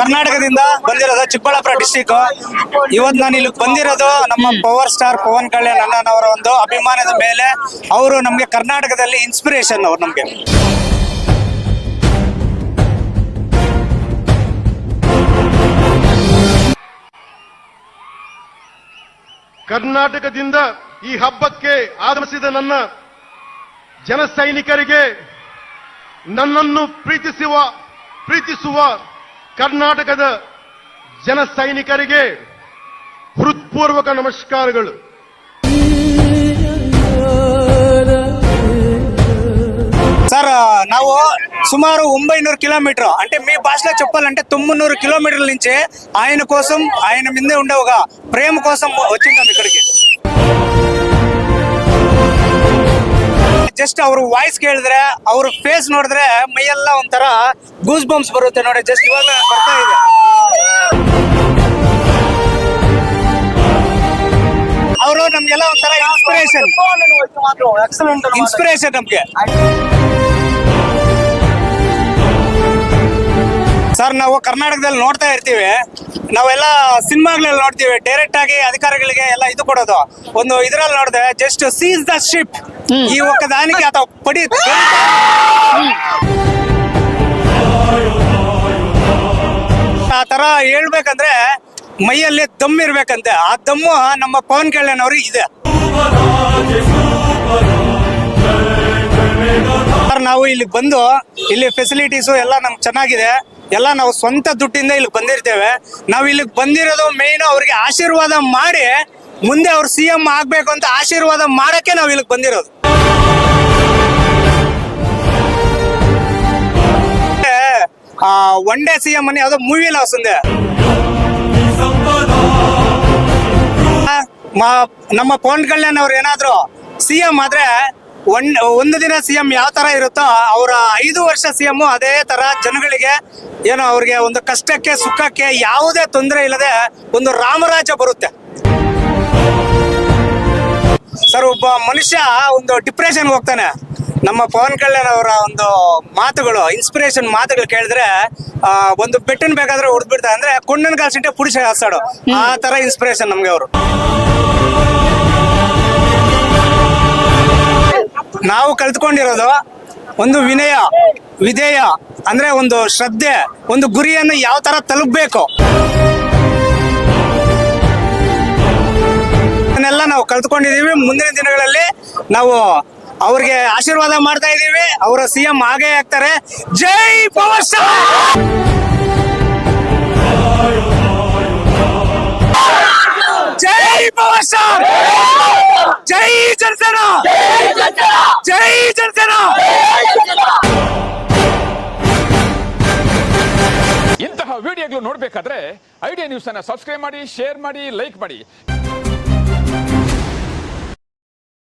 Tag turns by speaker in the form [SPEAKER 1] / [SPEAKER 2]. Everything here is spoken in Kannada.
[SPEAKER 1] ಕರ್ನಾಟಕದಿಂದ ಬಂದಿರೋದು ಚಿಕ್ಕಬಳ್ಳಾಪುರ ಡಿಸ್ಟಿಕ್ ಇವತ್ತು ನಾನು ಇಲ್ಲಿ ಬಂದಿರೋದು ನಮ್ಮ ಪವರ್ ಸ್ಟಾರ್ ಪವನ್ ಕಲ್ಯಾಣ್ ಅಣ್ಣನವರ ಒಂದು ಅಭಿಮಾನದ ಮೇಲೆ. ಅವರು ನಮಗೆ ಕರ್ನಾಟಕದಲ್ಲಿ ಇನ್ಸ್ಪಿರೇಷನ್ ಅವರು ನಮಗೆ.
[SPEAKER 2] ಕರ್ನಾಟಕದಿಂದ ಈ ಹಬ್ಬಕ್ಕೆ ಆಗಮಿಸಿದ ನನ್ನ ಜನ ಸೈನಿಕರಿಗೆ ನನ್ನನ್ನು ಪ್ರೀತಿಸುವ ಪ್ರೀತಿಸುವ ಕರ್ನಾಟಕದ ಜನ ಸೈನಿಕರಿಗೆ ಹೃತ್ಪೂರ್ವಕ ನಮಸ್ಕಾರಗಳು.
[SPEAKER 1] ಸರ್ ನಾವು సుమారు ముంబై నూరు కిలోమీటర్ అంటే మీ భాషలో చెప్పాలంటే తొమ్మిదిన్నూరు కిలోమీటర్ల నుంచే ఆయన కోసం ఆయన మీదే ఉండవుగా ప్రేమ కోసం వచ్చింటాం ఇక్కడికి ಜಸ್ಟ್ ಅವ್ರ ವಾಯ್ಸ್ ಕೇಳಿದ್ರೆ, ಅವ್ರ ಫೇಸ್ ನೋಡಿದ್ರೆ ಮೈಯೆಲ್ಲ ಒಂಥರ ಗೂಸ್ ಬಂಪ್ಸ್ ಬರುತ್ತೆ ನೋಡಿ ಜಸ್ಟ್ ಇವಾಗ ಬರ್ತಾ ಇದೆ ಅವರು ನಮ್ಗೆಲ್ಲ ಒಂಥರ ಇನ್ಸ್ಪಿರೇಷನ್ ಇನ್ಸ್ಪಿರೇಷನ್ ನಮ್ಗೆ. ಸರ್ ನಾವು ಕರ್ನಾಟಕದಲ್ಲಿ ನೋಡ್ತಾ ಇರ್ತೀವಿ. ನಾವೆಲ್ಲ ಸಿನಿಮಾಗಳಲ್ಲಿ ನೋಡ್ತೀವಿ. ಡೈರೆಕ್ಟ್ ಆಗಿ ಅಧಿಕಾರಿಗಳಿಗೆ ಎಲ್ಲ ಇದು ಕೊಡೋದು. ಒಂದು ಇದ್ರಲ್ಲಿ ನೋಡಿದೆ ಜಸ್ಟ್ ಸೀಸ್ ದ ಶಿಪ್ ಈ ಒಕ್ಕ ದಾನಿಗೆ ಅಥವಾ ಪಡಿ ಆ ತರ ಹೇಳ್ಬೇಕಂದ್ರೆ ಮೈಯಲ್ಲಿ ದಮ್ ಇರ್ಬೇಕಂತೆ. ಆ ದಮ್ಮು ನಮ್ಮ ಪವನ್ ಕಲ್ಯಾಣ್ ಅವ್ರಿಗೆ ಇದೆ. ನಾವು ಇಲ್ಲಿ ಬಂದು ಇಲ್ಲಿ ಫೆಸಿಲಿಟೀಸ್ ಎಲ್ಲ ನಮ್ಗೆ ಚೆನ್ನಾಗಿದೆ. ಎಲ್ಲ ನಾವು ಸ್ವಂತ ದುಡ್ಡಿಂದ ಇಲ್ಲಿ ಬಂದಿರ್ತೇವೆ. ನಾವು ಇಲ್ಲಿ ಬಂದಿರೋದು ಮೇಯ್ನು ಅವ್ರಿಗೆ ಆಶೀರ್ವಾದ ಮಾಡಿ ಮುಂದೆ ಅವ್ರು ಸಿ ಎಂ ಆಗ್ಬೇಕು ಅಂತ ಆಶೀರ್ವಾದ ಮಾಡಕ್ಕೆ ನಾವು ಇಲ್ಲಿಗೆ ಬಂದಿರೋದು. ಒನ್ ಡೇ ಸಿ ಎಂ ಅನ್ನ ಯಾವುದೋ ಮೂವಿ ನಾವು ಸಂದೆ. ನಮ್ಮ ಪವನ್ ಕಲ್ಯಾಣ್ ಅವ್ರು ಏನಾದ್ರು ಸಿ ಎಂ ಆದ್ರೆ ಒನ್ ಒಂದು ದಿನ ಸಿ ಎಂ ಯಾವ ತರ ಇರುತ್ತೋ ಅವರ ಐದು ವರ್ಷ ಸಿ ಎಂ ಅದೇ ತರ ಜನಗಳಿಗೆ ಏನೋ ಅವ್ರಿಗೆ ಒಂದು ಕಷ್ಟಕ್ಕೆ ಸುಖಕ್ಕೆ ಯಾವುದೇ ತೊಂದರೆ ಇಲ್ಲದೆ ಒಂದು ರಾಮರಾಜ ಬರುತ್ತೆ. ಸರ್ ಒಬ್ಬ ಮನುಷ್ಯ ಒಂದು ಡಿಪ್ರೆಷನ್ ಹೋಗ್ತಾನೆ. ನಮ್ಮ ಪವನ್ ಕಲ್ಯಾಣ್ ಅವರ ಒಂದು ಮಾತುಗಳು ಇನ್ಸ್ಪಿರೇಷನ್ ಮಾತುಗಳು ಕೇಳಿದ್ರೆ ಒಂದು ಬೆಟ್ಟನ್ ಬೇಕಾದ್ರೆ ಹೊಡೆದ್ಬಿಡ್ತಾರೆ ಅಂದ್ರೆ ಕೊಂಡನ್ ಕಾಲ್ಸಿಟ್ಟೆ ಪುಡಿಸಿ ಹಾಸಾಡು ಆ ತರ ಇನ್ಸ್ಪಿರೇಷನ್ ನಮ್ಗೆ ಅವರು. ನಾವು ಕಲ್ತ್ಕೊಂಡಿರೋದು ಒಂದು ವಿನಯ, ವಿಧೇಯ, ಅಂದ್ರೆ ಒಂದು ಶ್ರದ್ಧೆ, ಒಂದು ಗುರಿಯನ್ನು ಯಾವ ತರ ತಲುಪಬೇಕು? ಅದನ್ನೆಲ್ಲ ನಾವು ಕಲ್ತ್ಕೊಂಡಿದೀವಿ ಮುಂದಿನ ದಿನಗಳಲ್ಲಿ ನಾವು ಅವ್ರಿಗೆ ಆಶೀರ್ವಾದ ಮಾಡ್ತಾ ಇದೀವಿ ಅವರ ಸಿಎಂ ಹಾಗೆ ಆಗೇ ಆಗ್ತಾರೆ. ಜೈ ಪವರ್ ಜೈ ಪವರ್ ಜೈ ಜನಸೇನಾ! ಜೈ ಜನಸೇನಾ!
[SPEAKER 3] ಇಂತಹ ವಿಡಿಯೋಗಳು ನೋಡಬೇಕಾದ್ರೆ ಐಡಿಯಾ ನ್ಯೂಸ್ ಅನ್ನ ಸಬ್ಸ್ಕ್ರೈಬ್ ಮಾಡಿ ಶೇರ್ ಮಾಡಿ ಲೈಕ್ ಮಾಡಿ.